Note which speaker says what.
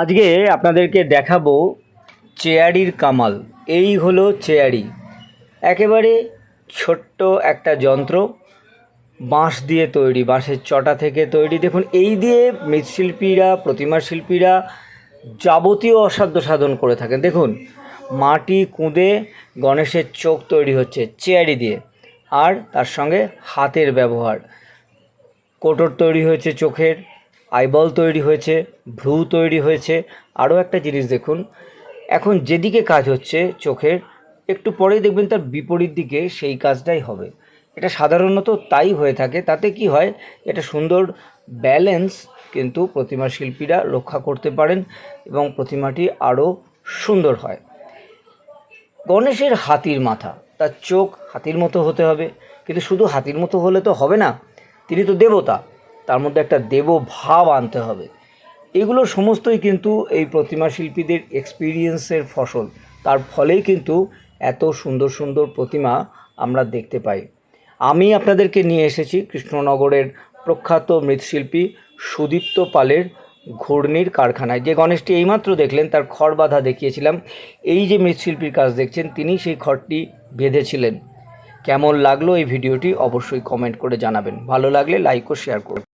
Speaker 1: আজকে আপনাদেরকে দেখাবো চেয়ারির কামাল। এই হলো চেয়ারি। একেবারে ছোট্ট একটা যন্ত্র, বাঁশ দিয়ে তৈরি, বাঁশের চটা থেকে তৈরি। দেখুন, এই দিয়ে মৃৎশিল্পীরা প্রতিমা শিল্পীরা যাবতীয় অসাধ্য সাধন করে থাকেন। দেখুন, মাটি কুঁদে গণেশের চোখ তৈরি হচ্ছে চেয়ারি দিয়ে, আর তার সঙ্গে হাতের ব্যবহার। কোটর তৈরি হয়েছে চোখের। আইবল তৈরি হয়েছে, ভ্রু তৈরি হয়েছে। আরও একটা জিনিস দেখুন, এখন যেদিকে কাজ হচ্ছে চোখের, একটু পরেই দেখবেন তার বিপরীত দিকে সেই কাজটাই হবে। এটা সাধারণত তাই হয়ে থাকে, তাতে কি হয়, এটা সুন্দর ব্যালেন্স কিন্তু প্রতিমা শিল্পীরা রক্ষা করতে পারেন এবং প্রতিমাটি আরও সুন্দর হয়। গণেশের হাতির মাথা, তার চোখ হাতির মতো হতে হবে, কিন্তু শুধু হাতির মতো হলে তো হবে না, তিনি তো দেবতা। তার মধ্যে একটা দেব ভাব আনতে হবে। এগুলো সমস্তই কিন্তু এই প্রতিমা শিল্পীদের এক্সপিরিয়েন্সের ফসল। তার ফলেই কিন্তু এত সুন্দর সুন্দর প্রতিমা আমরা দেখতে পাই। আমি আপনাদেরকে নিয়ে এসেছি কৃষ্ণনগরের প্রখ্যাত মৃৎশিল্পী সুদীপ্ত পালের ঘূর্ণির কারখানায়। যে গণেশটি এইমাত্র দেখলেন, তার খড় বাঁধা দেখিয়েছিলাম। এই যে মৃৎশিল্পীর কাজ দেখছেন, তিনি সেই খড়টি বেঁধেছিলেন। কেমন লাগল এই ভিডিওটি অবশ্যই কমেন্ট করে জানাবেন। ভালো লাগলে লাইক ও শেয়ার করুন।